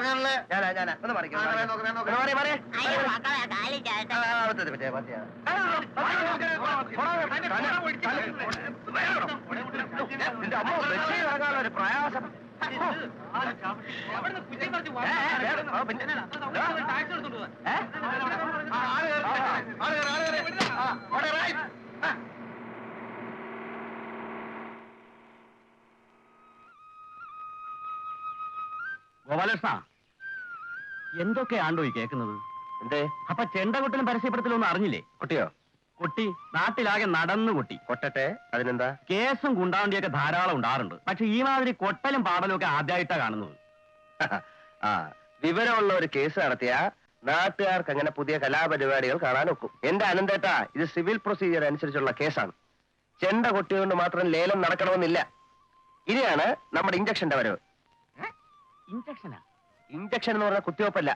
ഇറങ്ങാനല്ലേ ഒന്ന് നിന്റെ അമ്മ ബസ്സിൽ ഇറങ്ങാനുള്ള ഒരു പ്രയാസം. ഗോപാലകൃഷ്ണ എന്തൊക്കെയാണ്ടോ ഈ കേൾക്കുന്നത്? എന്തേ? അപ്പൊ ചെണ്ടകൊട്ടിലും പരസ്യപ്പെടുത്തലൊന്നും അറിഞ്ഞില്ലേ? കുട്ടിയോ? കുട്ടി നാട്ടിലാകെ നടന്നു കുട്ടി. കൊട്ടട്ടെ? അതിനെന്താ? കേസും ഗുണ്ടാവണ്ടിയൊക്കെ ധാരാളം ഉണ്ടാറുണ്ട്. പക്ഷെ ഈ മാതിരി കൊട്ടലും പാടലും ഒക്കെ ആദ്യമായിട്ടാ കാണുന്നത്. ആ വിവരമുള്ള ഒരു കേസ് നടത്തിയ നാട്ടുകാർക്ക് അങ്ങനെ പുതിയ കലാപരിപാടികൾ കാണാൻ ഒക്കും. എന്റെ അനന്തേട്ടാ ഇത് സിവിൽ പ്രൊസീജിയർ അനുസരിച്ചുള്ള കേസാണ്. ചെണ്ട കൊട്ടിയോണ്ട് മാത്രം ലേലം നടക്കണമെന്നില്ല. ഇനിയാണ് നമ്മുടെ ഇഞ്ചക്ഷന്റെ വരവ്. ഇഞ്ചക്ഷനാ? ഇഞ്ചക്ഷൻ എന്ന് പറഞ്ഞ കുത്തിവെപ്പല്ല.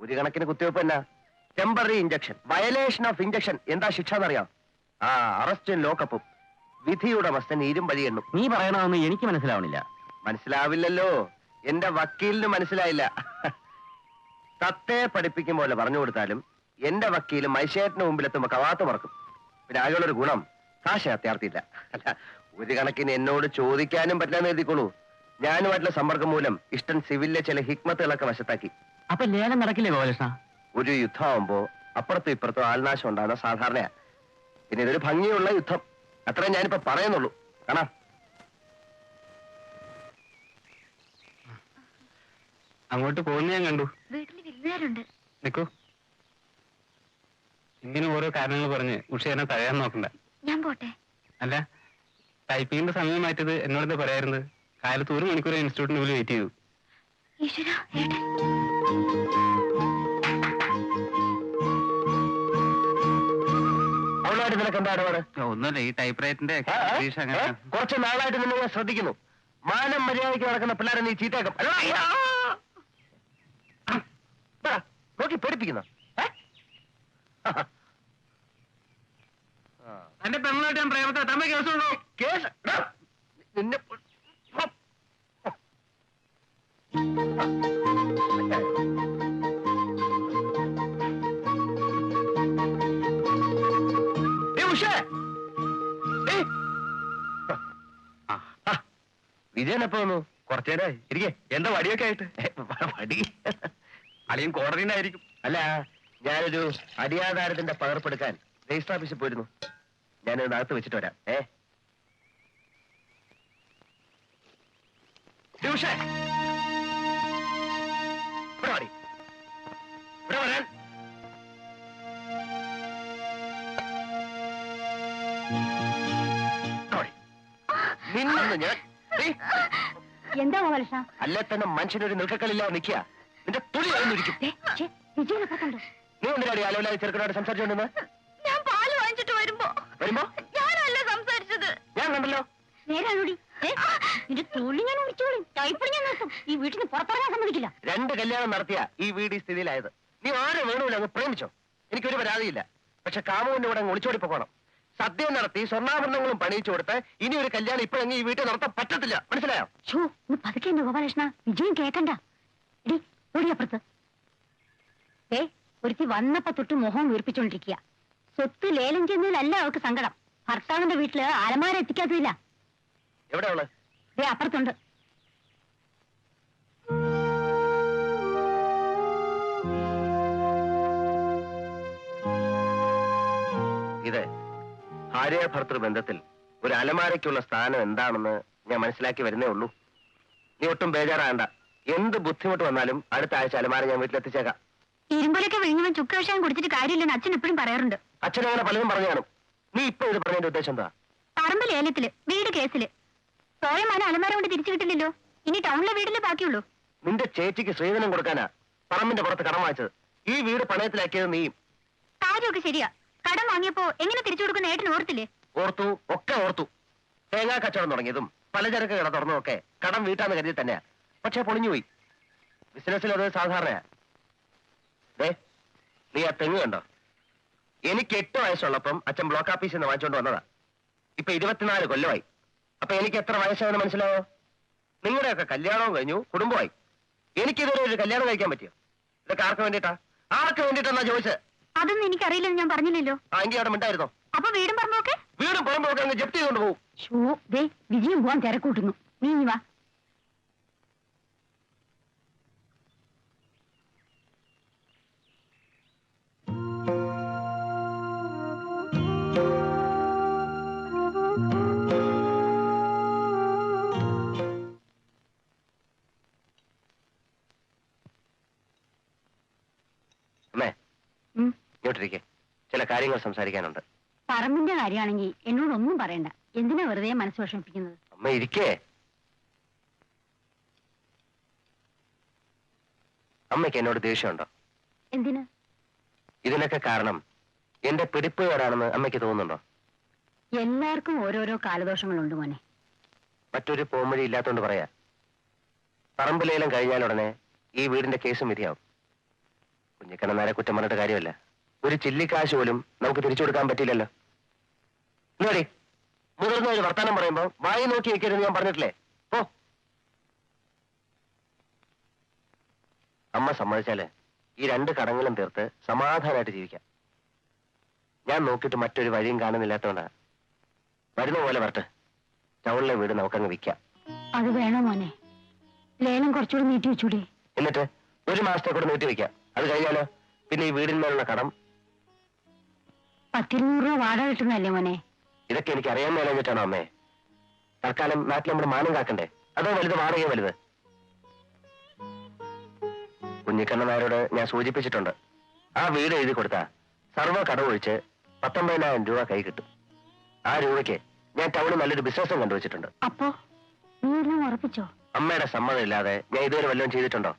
ഒരു കണക്കിന് കുത്തിവെപ്പ് തന്നെ temporary injection violation of injection എന്താ ശിക്ഷ എന്നറിയാം? ആ അറസ്റ്റും ലോക്കപ്പും വിധിയുടെ മസ്തൻ വഴി എണ്ണും. നീ പറയണമെന്ന് എനിക്ക് മനസ്സിലാവണില്ല. മനസ്സിലാവില്ലല്ലോ. എന്റെ വക്കീലിന് മനസ്സിലായില്ല. തത്തെ പഠിപ്പിക്കും പോലെ പറഞ്ഞു കൊടുത്താലും എന്റെ വക്കീൽ മൈശേറ്റിന് മുമ്പിലെത്തുമ്പോ കവാത്ത് മറക്കും പിന്നെ ആകെയുള്ളൊരു ഗുണം. കാശ അത്യാർത്ഥിയില്ല അല്ല ഒരു കണക്കിന് എന്നോട് ചോദിക്കാനും പറ്റില്ലെന്ന് എഴുതിക്കോളൂ. ഞാനുമായിട്ടുള്ള സമ്പർക്കം മൂലം ഇഷ്ടൻ സിവിലിലെ ചില ഹിക്മത്തുകളൊക്കെ വശത്താക്കി. അപ്പൊ ലേലം നടക്കില്ലേ ഗോപാലകൃഷ്ണ? ഒരു യുദ്ധമാകുമ്പോ അപ്പുറത്തും ഇപ്പുറത്തും ആൾനാശം ഉണ്ടാകുന്ന സാധാരണയാ. പിന്നെ ഇതൊരു ഭംഗിയുള്ള യുദ്ധം. അത്രേ ഞാനിപ്പോ പറയുന്നുള്ളൂ. കാണാ. അങ്ങോട്ട് പോകുന്ന ഞാൻ കണ്ടു. വീട്ടിൽ വിരുന്നുകാരുണ്ട്. നിക്കൂ. ഇങ്ങനെ ഓരോ കാരണങ്ങൾ പറഞ്ഞ് ഉഷ എന്നെ തഴയാൻ നോക്കണ്ട. ഞാൻ പോട്ടെ. അല്ല ടൈപ്പിങ്ങിന്റെ സമയം മാറ്റിയത് എന്നോട് പറയാറുണ്ട്? കാലത്ത് ഒരു മണിക്കൂർ ഇൻസ്റ്റിറ്റ്യൂട്ടിന് പോലും വെയിറ്റ് ചെയ്തു. ഈശ്വര ഏട്ടൻ അവളുമായിട്ട് നിനക്ക് എന്താ ഇടപാട്? ഒന്നുമില്ല ഈ ടൈപ്പ് റൈറ്റിന്റെ? ഏ? കുറച്ച് നാളായിട്ട് നിന്നെ ഞാൻ ശ്രദ്ധിക്കുന്നു. മാനം മര്യാദയ്ക്ക് നടക്കുന്ന പിള്ളേരെ നീ അയ്യാ! ദാ, നോക്കി പേടിപ്പിക്കുന്ന. എന്റെ പെണ്ണായിട്ട് ഞാൻ പ്രേമത്തെ തമ്മ കേസുണ്ടോ? കേസ്? എടാ, നിന്നെ വിജയൻ എപ്പോ വന്നു? കുറച്ചേരായി ഇരിക്കേ എന്താ വടിയൊക്കെ ആയിട്ട്? വടി? അളിയും കോടതിയിലായിരിക്കും അല്ല ഞാനൊരു അടിയാധാരത്തിന്റെ പകർപ്പെടുക്കാൻ രജിസ്റ്റർ ഓഫീസിൽ പോയിരുന്നു. ഞാനത് അകത്ത് വെച്ചിട്ട് വരാം. ഏ? ഏ, നിന്നൊന്ന് ഞാൻ എന്താ അല്ലെ തന്നെ മനുഷ്യനൊരു നിൽക്കക്കളില്ലാതെ നിൽക്കുക. നിന്റെ തുണി കഴിഞ്ഞിരിക്കും വിജയനപ്പുറത്തുണ്ടോ നീ ചെറുക്കനോട് ഞാൻ പാൽ വാങ്ങിച്ചിട്ട് വരുമ്പോ വരുമ്പോ? ഞാനല്ല സംസാരിച്ചത്. ഞാൻ കണ്ടല്ലോ. നേരാണോടി നിന്റെ തൊഴിൽ ഞാൻ വിളിച്ചോളും ഞാൻ നിർത്തും. ഈ വീട്ടിൽ നിന്ന് പുറത്തിറങ്ങാൻ സമ്മതിക്കില്ല. രണ്ട് കല്യാണം നടത്തിയ ഈ വീട് ഈ സ്ഥിതിയിലായത്. നീ ആരെ വേണമില്ല അങ്ങ് പ്രേമിച്ചോ. എനിക്കൊരു പരാതിയില്ല. പക്ഷെ കാമുവിന്റെ കൂടെ അങ്ങ് ഒളിച്ചോടി പോകണം. സദ്യ നടത്തി സ്വർണാഭരണങ്ങളും പണിയിച്ചു കൊടുത്ത് ഇനി ഒരു കല്യാണം ഇപ്പോഴെങ്കിൽ ഈ വീട്ടിൽ നടത്താൻ പറ്റത്തില്ല. മനസ്സിലായോ? ഷോ ഒന്ന് പതുക്കെ ഗോപാലകൃഷ്ണ വിജയം കേക്കണ്ട. എടി ഓടിയപ്പുറത്ത് ഏ ഒരുത്തി വന്നപ്പോ തൊട്ട് മുഖം വീർപ്പിച്ചോണ്ടിരിക്കുക സ്വത്ത് ലേലം ചെയ്യുന്നതിലല്ല അവൾക്ക് സങ്കടം. ഭർത്താവിന്റെ വീട്ടിൽ അലമാര എത്തിക്കാത്തതില്ല. എവിടെ അവൾ അപ്പുറത്തുണ്ട്. ഭാര്യ ഭർത്തൃ ബന്ധത്തിൽ ഒരു അലമാരയ്ക്കുള്ള സ്ഥാനം എന്താണെന്ന് ഞാൻ മനസ്സിലാക്കി വരുന്നേ ഉള്ളൂ. നീ ഒട്ടും ബേജാറാകണ്ട. എന്ത് ബുദ്ധിമുട്ട് വന്നാലും അടുത്ത ആഴ്ച അലമാര ഞാൻ വീട്ടിലെത്തിച്ചേക്കാം. ഇരുമ്പലൊക്കെ വിഴുങ്ങുമ്പോൾ ചുക്ക് വിഷയം കുടിച്ചിട്ട് കാര്യമില്ലെന്ന് അച്ഛൻ എപ്പോഴും പറയാറുണ്ട്. അച്ഛൻ അങ്ങനെ പലതും പറഞ്ഞു കാണും. നീ ഇപ്പൊ ഇത് പറഞ്ഞതിന്റെ ഉദ്ദേശം എന്താ? പറമ്പ് ലേലത്തിൽ വീട് കേസിൽ. സോയമാന അലമാര കൊണ്ട് തിരിച്ചു കിട്ടില്ലല്ലോ. ഇനി ടൗണിലെ വീടിലെ ബാക്കിയുള്ളൂ. നിന്റെ ചേച്ചിക്ക് സ്ത്രീധനം കൊടുക്കാനാ പറമ്പിന്റെ പുറത്ത് കടം വാങ്ങിച്ചത്. ഈ വീട് പണയത്തിലാക്കിയത് നീയും. കാര്യമൊക്കെ ശരിയാ. കടം വാങ്ങിയപ്പോ എങ്ങനെ തിരിച്ചു കൊടുക്കുന്ന ഏട്ടൻ ഓർത്തില്ലേ? ഓർത്തു ഒക്കെ ഓർത്തു. തേങ്ങാ കച്ചവടം തുടങ്ങിയതും പലചരക്ക് കട തുറന്നതൊക്കെ കടം വീട്ടാന്ന് കരുതി തന്നെയാ. പക്ഷെ പൊളിഞ്ഞുപോയി. ബിസിനസ്സിൽ അത് സാധാരണയാ. ദേ നീ ആ തെങ്ങ് കണ്ടോ? എനിക്ക് എട്ട് വയസ്സുള്ളപ്പം അച്ഛൻ ബ്ലോക്ക് ഓഫീസിൽ നിന്ന് വാങ്ങിച്ചോണ്ട് വന്നതാ. ഇപ്പൊ ഇരുപത്തിനാല് കൊല്ലമായി. അപ്പൊ എനിക്ക് എത്ര വയസ്സാണെന്ന് മനസ്സിലാവോ നിങ്ങളുടെയൊക്കെ കല്യാണവും കഴിഞ്ഞു കുടുംബമായി എനിക്കിതുവരെ ഒരു കല്യാണം കഴിക്കാൻ പറ്റിയോ? ഇതൊക്കെ ആർക്ക് വേണ്ടിയിട്ടാ? ആർക്ക് വേണ്ടിയിട്ടാ ചോദിച്ചത് അതൊന്നും എനിക്കറിയില്ലെന്ന് ഞാൻ പറഞ്ഞില്ലല്ലോ. ആ എങ്കിൽ അവിടെ മിണ്ടായിരുന്നോ? അപ്പൊ വീടും പറഞ്ഞോക്കെ? വീടും പറമ്പൊക്കെ അങ്ങ് ജപ്തി ചെയ്തുകൊണ്ട് പോകും വിജയം പോവാൻ തിരക്കൂട്ടുന്നു. നീ വാ. കാര്യങ്ങൾ സംസാരിക്കാനുണ്ട്. പറമ്പിന്റെ കാര്യമാണെങ്കിൽ എന്നോടൊന്നും പറയണ്ട. എന്തിനാ വെറുതെ മനസ്സ് വിഷമിപ്പിക്കുന്നത്? അമ്മ ഇരിക്കേ. അമ്മയ്ക്ക് എന്നോട് ദേഷ്യമുണ്ടോ? എന്തിനാ? ഇതിനൊക്കെ കാരണം എന്റെ പിടിപ്പുകാരാണെന്ന് അമ്മയ്ക്ക് തോന്നുന്നുണ്ടോ? എല്ലാവർക്കും ഓരോരോ കാലദോഷങ്ങളുണ്ട് മോനെ. മറ്റൊരു പോംവഴി ഇല്ലാത്തോണ്ട് പറയാ. പറമ്പിലേലം കഴിഞ്ഞാലുടനെ ഈ വീടിന്റെ കേസും വിധിയാവും നേരെ കുറ്റം പറഞ്ഞിട്ട് കാര്യമല്ല. ഒരു ചില്ലിക്കാശ് പോലും നമുക്ക് തിരിച്ചു കൊടുക്കാൻ പറ്റില്ലല്ലോ നോടി മുതിർന്ന ഒരു വർത്താനം പറയുമ്പോ വായി നോക്കി വെക്കരുത് ഞാൻ പറഞ്ഞിട്ടില്ലേ? ഓ അമ്മ സമ്മതിച്ചാൽ ഈ രണ്ട് കടങ്ങളും തീർത്ത് സമാധാനമായിട്ട് ജീവിക്കാം. ഞാൻ നോക്കിയിട്ട് മറ്റൊരു വഴിയും കാണുന്നില്ലാത്തോണ്ടാ. വരുന്ന പോലെ വരട്ടെ. ടൗണിലെ വീട് നമുക്കങ്ങ് വിൽക്കാം. അത് വേണോ മോനെ? ലേലം കുറച്ചുകൂടി നീട്ടി വെച്ചൂടി? എന്നിട്ട് ഒരു മാസത്തെ കൂടെ നീട്ടി വെക്കാം. അത് കഴിഞ്ഞാലോ? പിന്നെ ഈ വീടിന്മേലുള്ള കടം പത്തിരുന്നൂറ് രൂപ വാടക കിട്ടുന്നല്ലേ മോനെ? ഇതൊക്കെ എനിക്ക് അറിയാൻ മേലാഞ്ഞിട്ടാണോ അമ്മേ? തൽക്കാലം നാട്ടിൽ നമ്മുടെ മാനം കാക്കണ്ടേ? അതോ വലുത് വാടകയോ വലുത്? കുഞ്ഞിക്കണ്ണനാരോട് ഞാൻ സൂചിപ്പിച്ചിട്ടുണ്ട്. ആ വീട് എഴുതി കൊടുത്താ സർവ കടവൊഴിച്ച് പത്തൊമ്പതിനായിരം രൂപ കൈ കിട്ടും. ആ രൂപയ്ക്ക് ഞാൻ ടൗണിൽ നല്ലൊരു ബിസിനസ്സും കണ്ടുവച്ചിട്ടുണ്ട്. അപ്പോ നീ എല്ലാം ഉറപ്പിച്ചോ? അമ്മയുടെ സമ്മതം ഇല്ലാതെ ഞാൻ ഇതുവരെ വല്ലതും ചെയ്തിട്ടുണ്ടോ?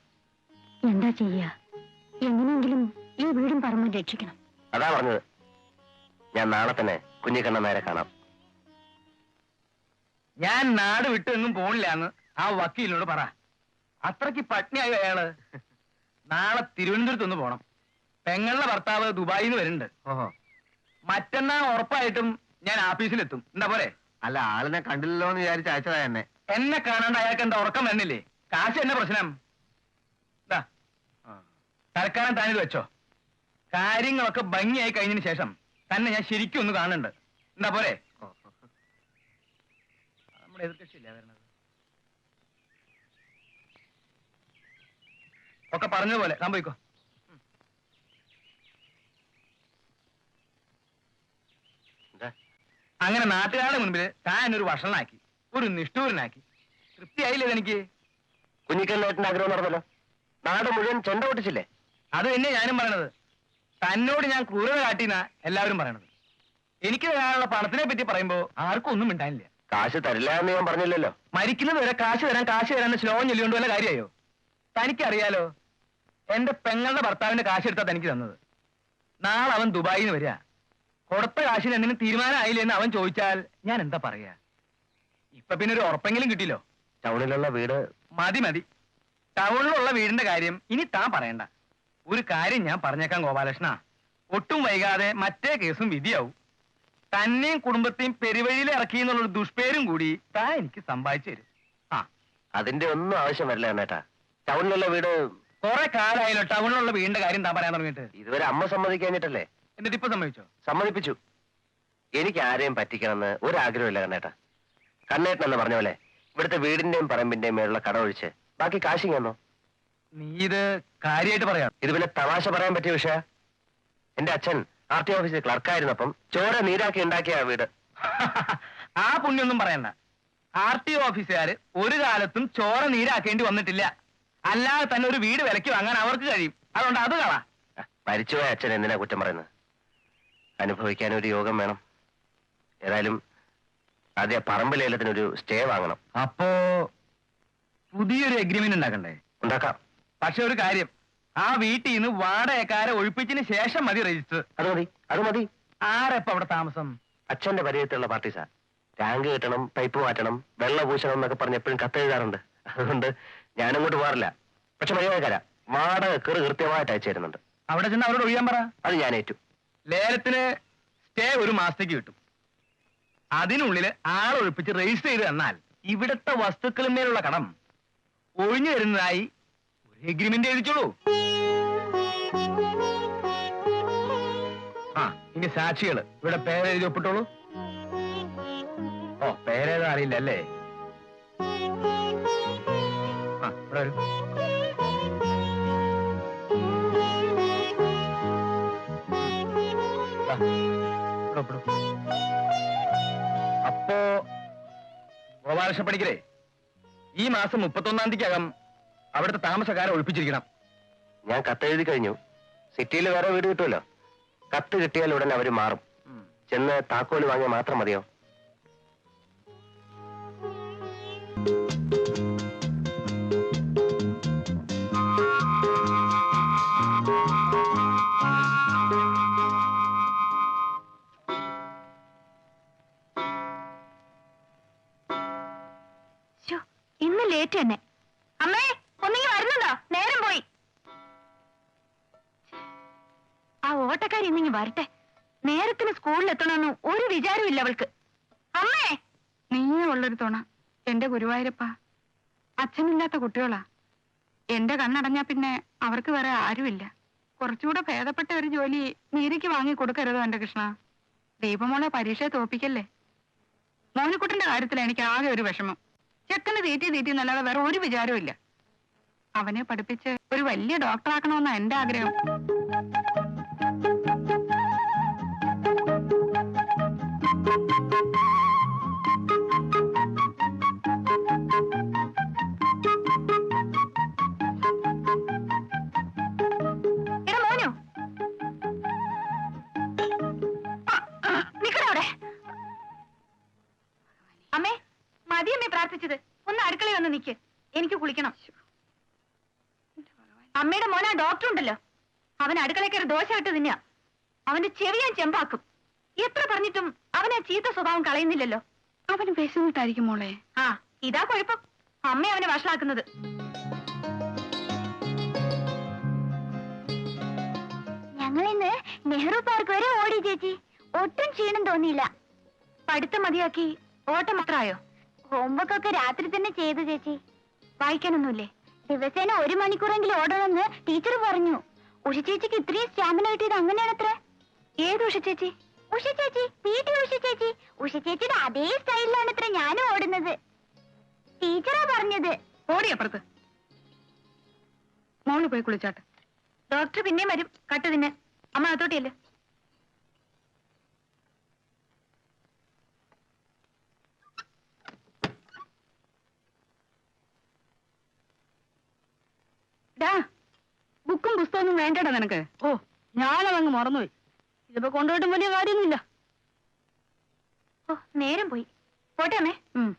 എന്താ ചെയ്യാ? എങ്ങനെയെങ്കിലും ഈ വീടും പറമ്പും രക്ഷിക്കണം. അതാ പറഞ്ഞത്. ഞാൻ നാളെ തന്നെ കുഞ്ഞിക്കണ്ണനാരെ കാണാം. ഞാൻ നാട് വിട്ട് എങ്ങും പോണില്ലാന്ന് ആ വക്കീലിനോട് പറ. അത്രയ്ക്ക് പട്ടിണിയായി അയാൾ? നാളെ തിരുവനന്തപുരത്ത് ഒന്ന് പോണം. പെങ്ങളുടെ ഭർത്താവ് ദുബായിൽ നിന്ന് വരുന്നുണ്ട്. ഓഹോ. മറ്റന്നാ ഉറപ്പായിട്ടും ഞാൻ ആഫീസിലെത്തും. എന്താ പോലെ അല്ല ആളിനെ കണ്ടില്ലല്ലോ എന്ന് വിചാരിച്ച് അയച്ചതാ എന്നെ. എന്നെ കാണാണ്ട് അയാൾക്ക് എന്താ ഉറക്കം വരുന്നില്ലേ കാശ് എന്നെ പ്രശ്നം. ദാ, തൽക്കാലം താനിത് വെച്ചോ. കാര്യങ്ങളൊക്കെ ഭംഗിയായി കഴിഞ്ഞതിന് ശേഷം തന്നെ ഞാൻ ശരിക്കും ഒന്ന് കാണുന്നുണ്ട്. എന്താ പോരെ? നമ്മുടെ എതിർകക്ഷിയില്ലേ വരണത്? ഒക്കെ പറഞ്ഞതുപോലെ. സംഭവിക്കോ പോയിക്കോ. അങ്ങനെ നാട്ടുകാരുടെ മുൻപിൽ താൻ ഒരു വഷളനാക്കി ഒരു നിഷ്ഠൂരനാക്കി. തൃപ്തിയായില്ലേ എനിക്ക്? കുഞ്ഞിക്കണ്ണേട്ടന്റെ ആഗ്രഹം നടന്നല്ലോ. നാട് മുഴുവൻ ചെണ്ട പൊട്ടിച്ചില്ലേ? അത് തന്നെ ഞാനും പറയണത്. തന്നോട് ഞാൻ ക്രൂരത കാട്ടിന എല്ലാവരും പറയണത്. എനിക്ക് തരാനുള്ള പണത്തിനെ പറ്റി പറയുമ്പോ ആർക്കും ഒന്നും മിണ്ടാനില്ല. കാശ് തരില്ല എന്ന് ഞാൻ പറഞ്ഞില്ലല്ലോ. മരിക്കുന്നത് വരെ കാശ് തരാൻ കാശ് തരാൻ ശ്ലോകം ചൊല്ലിക്കൊണ്ട് വല്ല കാര്യമായോ? തനിക്കറിയാലോ എന്റെ പെങ്ങളുടെ ഭർത്താവിന്റെ കാശ് എടുത്താ തനിക്ക് തന്നത്. നാളെ അവൻ ദുബായിൽ നിന്ന് വരിക. കൊടുത്ത കാശിന് എന്തിനും തീരുമാനമായില്ലേ എന്ന് അവൻ ചോദിച്ചാൽ ഞാൻ എന്താ പറയാ? ഇപ്പൊ പിന്നെ ഒരു ഉറപ്പെങ്കിലും കിട്ടിയില്ലോ. ടൗണിലുള്ള വീട് മതി മതി. ടൗണിലുള്ള വീടിന്റെ കാര്യം ഇനി താൻ പറയണ്ട. ഒരു കാര്യം ഞാൻ പറഞ്ഞേക്കാം ഗോപാലകൃഷ്ണ. ഒട്ടും വൈകാതെ മറ്റേ കേസും വിധിയാവും. തന്നെയും കുടുംബത്തെയും പെരുവഴിയിൽ ഇറക്കി എന്നുള്ളൊരു ദുഷ്പേരും കൂടി താൻ എനിക്ക് സമ്പാദിച്ചു തരും. ആ. അതിന്റെ ഒന്നും ആവശ്യം വരില്ല എന്നേട്ടാ ടൗണിലുള്ള വീട് കുറെ കാലമായല്ലോ ടൗണിലുള്ള വീടിന്റെ കാര്യം താൻ പറയാൻ തുടങ്ങിയിട്ട്. ഇതുവരെ അമ്മ സമ്മതിക്കാഞ്ഞിട്ടല്ലേ എന്നിട്ട് ഇപ്പൊ സമ്മതിച്ചോ? സമ്മതിപ്പിച്ചു. എനിക്ക് ആരെയും പറ്റിക്കണമെന്ന് ഒരാഗ്രഹമില്ല കണ്ണേട്ടാ. കണ്ണേട്ടനല്ല പറഞ്ഞ പോലെ ഇവിടുത്തെ വീടിന്റെയും പറമ്പിന്റെയും മേലുള്ള കട ഒഴിച്ച് ബാക്കി കാശിങ് തന്നോ? നീ ഇത് കാര്യമായിട്ട് പറയാം. ഇത് പിന്നെ തമാശ പറയാൻ പറ്റിയ വിഷയ. എന്റെ അച്ഛൻ ആർ ടി ഓഫീസിൽ ക്ലർക്കായിരുന്നപ്പം ചോര നീരാക്കി ഉണ്ടാക്കിയ ആ വീട്. ആ പുണ്യൊന്നും പറയണ്ട. ആർ ടി ഓഫീസുകാര് ഒരു കാലത്തും ചോര നീരാക്കേണ്ടി വന്നിട്ടില്ല. അല്ലാതെ തന്നെ ഒരു വീട് വിലക്ക് വാങ്ങാൻ അവർക്ക് കഴിയും. അതുകൊണ്ട് അത് കളാ. മരിച്ചുപോയ അച്ഛൻ എന്തിനാ കുറ്റം പറയുന്നത്? അനുഭവിക്കാൻ ഒരു യോഗം വേണം. ഏതായാലും ആദ്യ പറമ്പ് ലേലത്തിനൊരു സ്റ്റേ വാങ്ങണം. അപ്പോ പുതിയൊരു എഗ്രിമെന്റ് ഉണ്ടാക്കണ്ടേ? ഉണ്ടാക്കാം. പക്ഷെ ഒരു കാര്യം. ആ വീട്ടിൽ നിന്ന് വാടകക്കാരെ ഒഴിപ്പിച്ചതിന് ശേഷം മതി രജിസ്റ്റർ അത് മതി അത് മതി. ആരെപ്പ അവിടെ താമസം? അച്ഛന്റെ പരിചയത്തിലുള്ള പാർട്ടി സാർ. ടാങ്ക് കിട്ടണം പൈപ്പ് മാറ്റണം വെള്ളം പൂശണം എന്നൊക്കെ പറഞ്ഞ് എപ്പോഴും കത്തെഴുതാറുണ്ട് അതുകൊണ്ട് ഞാനങ്ങോട്ട് പോകാറില്ല. പക്ഷെ മര്യാദക്കാര വാടക കയറി കൃത്യമായിട്ട് അയച്ചു തരുന്നുണ്ട്. അവിടെ ചെന്ന് അവരോട് ഒഴിയാൻ പറ. അത് ഞാൻ ഏറ്റു. ലേലത്തിന് സ്റ്റേ ഒരു മാസത്തേക്ക് കിട്ടും. അതിനുള്ളിൽ ആളൊഴിപ്പിച്ച് രജിസ്റ്റർ ചെയ്ത് തന്നാൽ ഇവിടുത്തെ വസ്തുക്കളിന്മേലുള്ള കടം ഒഴിഞ്ഞു വരുന്നതായി എഗ്രിമെന്റ് എഴുതിച്ചോളൂ. ആ ഇനി സാക്ഷികൾ. ഇവിടെ പേരെഴുതി ഒപ്പിട്ടോളൂ. ഓ പേരേതാ അറിയില്ല അല്ലേ? അപ്പോ ഗോപാലകൃഷ്ണ പണിക്കരെ ഈ മാസം മുപ്പത്തൊന്നാം തീയതിക്കകം അവിടുത്തെ താമസക്കാരെ ഒഴിപ്പിച്ചിരിക്കണം. ഞാൻ കത്തെഴുതി കഴിഞ്ഞു. സിറ്റിയിൽ വേറെ വീട് കിട്ടുമല്ലോ. കത്ത് കിട്ടിയാൽ ഉടനെ അവർ മാറും. ചെന്ന് താക്കോൽ വാങ്ങിയാൽ മാത്രം മതിയോ? എത്തണമെന്ന് ഒരു വിചാരമില്ല അവൾക്ക്. അമ്മേ! നീയേ ഉള്ളൊരു തുണ. എന്റെ ഗുരുവായൂരപ്പ. അച്ഛനില്ലാത്ത കുട്ടികളാ. എന്റെ കണ്ണടഞ്ഞാ പിന്നെ അവർക്ക് വേറെ ആരുമില്ല. കുറച്ചുകൂടെ ഭേദപ്പെട്ട ഒരു ജോലി നീരിക്ക് വാങ്ങി കൊടുക്കരുതോ എന്റെ കൃഷ്ണ? ദീപമോളെ പരീക്ഷയെ തോപ്പിക്കല്ലേ? മോനിക്കുട്ടന്റെ കാര്യത്തിൽ എനിക്ക് ആകെ ഒരു വിഷമം. ചെക്കന് തീറ്റി തീറ്റി എന്നല്ലാതെ വേറെ ഒരു വിചാരവും അവനെ പഠിപ്പിച്ച് ഒരു വലിയ ഡോക്ടറാക്കണമെന്നാ എന്റെ ആഗ്രഹം. മതിയമ്മേ ഒന്ന് അടുക്കളയിൽ വന്ന് നിക്ക്. എനിക്ക് കുളിക്കണം. അമ്മയുടെ മോനാ ഡോക്ടർ ഉണ്ടല്ലോ. അവൻ അടുക്കളയിൽ കയറി ദോശ ഇട്ട് തിന്നുക അവന്റെ ചെവി ഞാൻ ചെമ്പാക്കും. എത്ര പറഞ്ഞിട്ടും അവനെ ആ ചീത്ത സ്വഭാവം കളയുന്നില്ലല്ലോ. അവന് വിശന്നിട്ടായിരിക്കും മോളെ. ആ ഇതാ കുഴപ്പം. അമ്മ അവനെ വഷളാക്കുന്നത്. ഞങ്ങൾ ഇന്ന് നെഹ്റു പാർക്ക് വരെ ഓടി ചേച്ചി. ഒട്ടും ക്ഷീണം തോന്നിയില്ല. പഠിത്തം മതിയാക്കി ഓട്ടം മാത്രമായോ ഹോംവർക്ക് ഒക്കെ രാത്രി തന്നെ ചെയ്തു ചേച്ചി. വായിക്കാനൊന്നുമില്ലേ? ദിവസേന ഒരു മണിക്കൂറെങ്കിലും ഓടണമെന്ന് ടീച്ചർ പറഞ്ഞു. ഉഷ ചേച്ചിക്ക് ഇത്രയും സ്റ്റാമിന കിട്ടിയത് അങ്ങനെയാണത്രേ. ഏത് ഉഷ ചേച്ചി? ഉഷ ചേച്ചി വീട്ടിൽ ഉഷ ചേച്ചി. ഉഷ ചേച്ചിയുടെ അതേ സ്റ്റൈലിലാണ് ഇത്ര ഞാനും ഓടുന്നത്. ടീച്ചറാ പറഞ്ഞത്. ഓടിയപ്പുറത്ത് മോൾ പോയി കുളിച്ചാട്ടെ. ഡോക്ടർ പിന്നെയും വരും. കട്ടതിന് അമ്മ അതോട്ടിയല്ലേ ഡാ പുസ്തകമൊന്നും വേണ്ടടാ നിനക്ക്. ഓ ഞാനതങ്ങ് മറന്നുപോയി. ഇതിപ്പോ കൊണ്ടുപോയിട്ടും വലിയ കാര്യമൊന്നുമില്ല. ഓ നേരം പോയി. പോട്ടെ അമ്മേ. ഉം.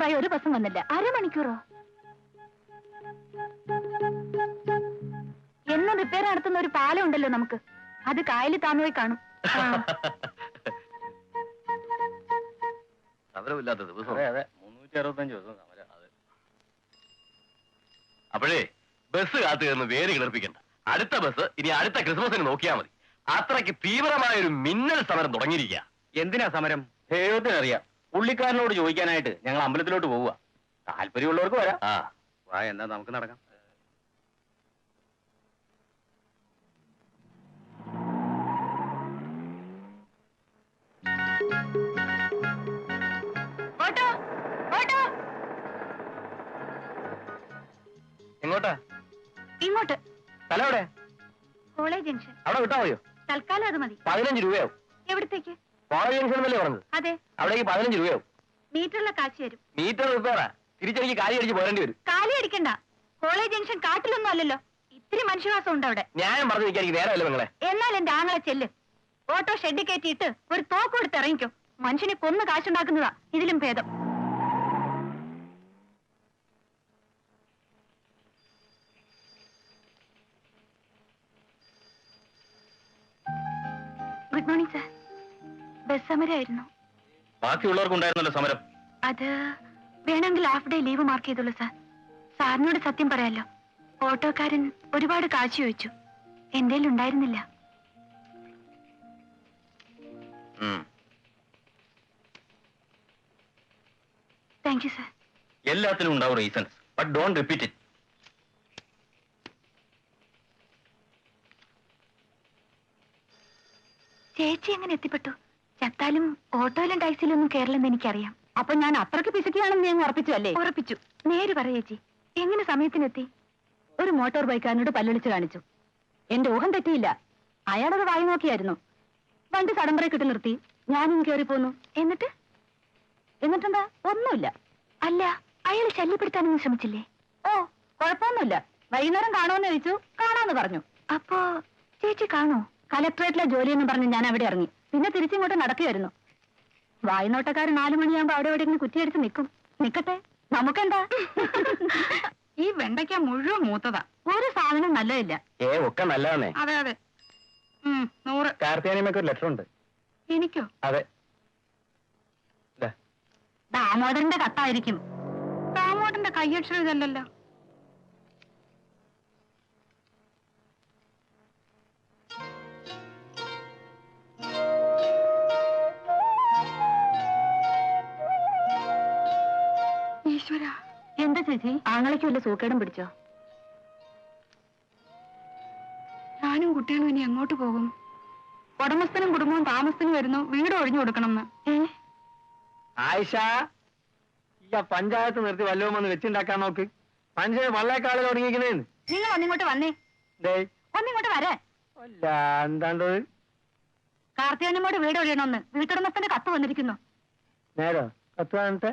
അരമണിക്കൂറായി ഒരു ബസ്സും വന്നില്ല. അരമണിക്കൂറോ? എന്നും റിപ്പയർ നടത്തുന്ന ഒരു പാലം ഉണ്ടല്ലോ നമുക്ക്. അത് കായലിൽ താന്നുപോയി കാണും. സമരമില്ലാത്ത ദിവസം. മുന്നൂറ്റി അറുപത്തഞ്ച് ദിവസം സമരം. അതെ. അപ്പോഴേ ബസ് കാത്തു കയറുന്ന വേര് കിളർപ്പിക്കണ്ട. അടുത്ത ബസ് ഇനി അടുത്ത ക്രിസ്മസിന് നോക്കിയാൽ മതി. അത്രയ്ക്ക് തീവ്രമായ ഒരു മിന്നൽ സമരം തുടങ്ങിയിരിക്കുക എന്തിനാ സമരം? ദൈവത്തിനറിയാം. പുള്ളിക്കാരനോട് ചോദിക്കാനായിട്ട് ഞങ്ങൾ അമ്പലത്തിലോട്ട് പോവുക. താല്പര്യമുള്ളവർക്ക് വരാം. ആ. വാ എന്നാ നമുക്ക് നടക്കാം. എങ്ങോട്ടാ? ഇങ്ങോട്ട്. സ്ഥലം എവിടെ? College junction. അവിടെ വിട്ടാ മതിയോ? തൽക്കാലം അത് മതി. പതിനഞ്ച് രൂപയാവും. എവിടത്തേക്ക്? കോളേജ് ജംഗ്ഷൻ എന്നല്ലേ പറഞ്ഞത്? അതെ. അവിടേക്ക് പതിനഞ്ച് രൂപയാവും. മീറ്ററിലെ കാശ് തരും. മീറ്റർ റിപ്പയറാ. തിരിച്ചെനിക്ക് കാലി അടിച്ച് പോരേണ്ടി വരും. കാലി അടിക്കണ്ട. കോളേജ് ജംഗ്ഷൻ കാട്ടിലൊന്നും അല്ലല്ലോ. ഇത്തിരി മനുഷ്യവാസം ഉണ്ട് അവിടെ. ഞാൻ പറഞ്ഞു എനിക്ക് നേരമല്ല നിങ്ങളെ എന്നാൽ എന്റെ ആങ്ങളെ ചെല്ല്. ഓട്ടോ ഷെഡ് കയറ്റിയിട്ട് ഒരു തോക്ക് കൊടുത്ത് ഇറങ്ങിക്കോ. മനുഷ്യനെ കൊന്ന് കാശുണ്ടാക്കുന്നതാ. ഇതിലും ഭേദം. Good morning sir. ബസ് സമരമായിരുന്നു ബാക്കിയുള്ളവർക്കുണ്ടായിരുന്നല്ലോ സമരം. അത് വേണമെങ്കിൽ ഹാഫ് ഡേ ലീവ് മാർക്ക് ചെയ്തോളൂ സാർ സാറിനോട് സത്യം പറയാലോ ഓട്ടോക്കാരൻ ഒരുപാട് കാശ് ചോദിച്ചു. എന്റെ ഉണ്ടായിരുന്നില്ല. താങ്ക് യു സാർ എല്ലാത്തിലും ഉണ്ടാവും reasons but don't repeat it ചേച്ചി എങ്ങനെ എത്തിപ്പെട്ടു? ചത്താലും ഓട്ടോയിലും ടാക്സിയിലും ഒന്നും കേരളം എനിക്കറിയാം. അപ്പൊ ഞാൻ അത്രയ്ക്ക് പിശുക്കിയാണെന്ന് ഞാൻ ഉറപ്പിച്ചു അല്ലേ? ഉറപ്പിച്ചു. നേര് പറ ചേച്ചി. എങ്ങനെ സമയത്തിനെത്തി? ഒരു മോട്ടോർ ബൈക്കാരനോട് പല്ലൊളിച്ച് കാണിച്ചു. എന്റെ ഊഹം തെറ്റിയില്ല. അയാളത് വായി നോക്കിയായിരുന്നു. വണ്ടി സടംബറെ കിട്ടി നിർത്തി. ഞാനും കയറി പോന്നു. എന്നിട്ട്? എന്നിട്ടെന്താ? ഒന്നുമില്ല. അല്ല അയാൾ ശല്യപ്പെടുത്താനൊന്നും ശ്രമിച്ചില്ലേ? ഓ കുഴപ്പമൊന്നുമില്ല. വൈകുന്നേരം കാണുമെന്ന് ചോദിച്ചു. കാണാന്ന് പറഞ്ഞു. അപ്പോ ചേച്ചി കാണോ? കലക്ടറേറ്റിലെ ജോലിയെന്ന് പറഞ്ഞ് ഞാൻ അവിടെ ഇറങ്ങി. പിന്നെ തിരിച്ചിങ്ങോട്ട് നടക്കുകയായിരുന്നു. വായനോട്ടക്കാരൻ നാലു മണിയാകുമ്പോ അവിടെ എവിടെയെങ്കിലും കുറ്റിയടിച്ച് നിൽക്കും നിക്കട്ടെ? നമുക്കെന്താ? ഈ വെണ്ടയ്ക്ക മുഴുവൻ മൂത്തതാ. ഒരു സാധനം നല്ലതില്ല. ഏ ഒക്കെ നല്ലതാണേ അതെ അതെ. ഉം, നൂറ്. കാർത്തിയാനിയമ്മക്ക് ഒരു ലെറ്റർ ഉണ്ട്. എനിക്കോ? അതെ. ദാമോദരന്റെ കത്തായിരിക്കും. ദാമോദരന്റെ കയ്യക്ഷരം ഇതല്ലല്ലോ. എന്താ ചേച്ചി? ആങ്ങളയ്ക്ക് വല്ല സൂക്കേടും പിടിച്ചോ? ഞാനും കുട്ടികളും ഇനി എങ്ങോട്ട് പോകും? ഉടമസ്ഥനും കുടുംബവും താമസത്തിന് വരുന്നു വീട് ഒഴിഞ്ഞു കൊടുക്കണം ആയിഷ ഈ ആ പഞ്ചായത്ത് നിർത്തി വല്ലവും വന്ന് വെച്ചുണ്ടാക്കാൻ നോക്ക്. പഞ്ചായത്ത് വള്ളേക്കാളിൽ തുടങ്ങിയിരിക്കുന്നേന്ന് നിങ്ങൾ ഒന്നിങ്ങോട്ട് വന്നേ. ദേ. ഒന്നിങ്ങോട്ട് വരേ. അല്ല എന്താണ്ടോ കാർത്തിയാനിമോട് വീട് ഒഴിയണമെന്ന്. വീട്ടുടമസ്ഥന്റെ കത്ത് വന്നിരിക്കുന്നു. നേരോ? കത്ത് കാണട്ടെ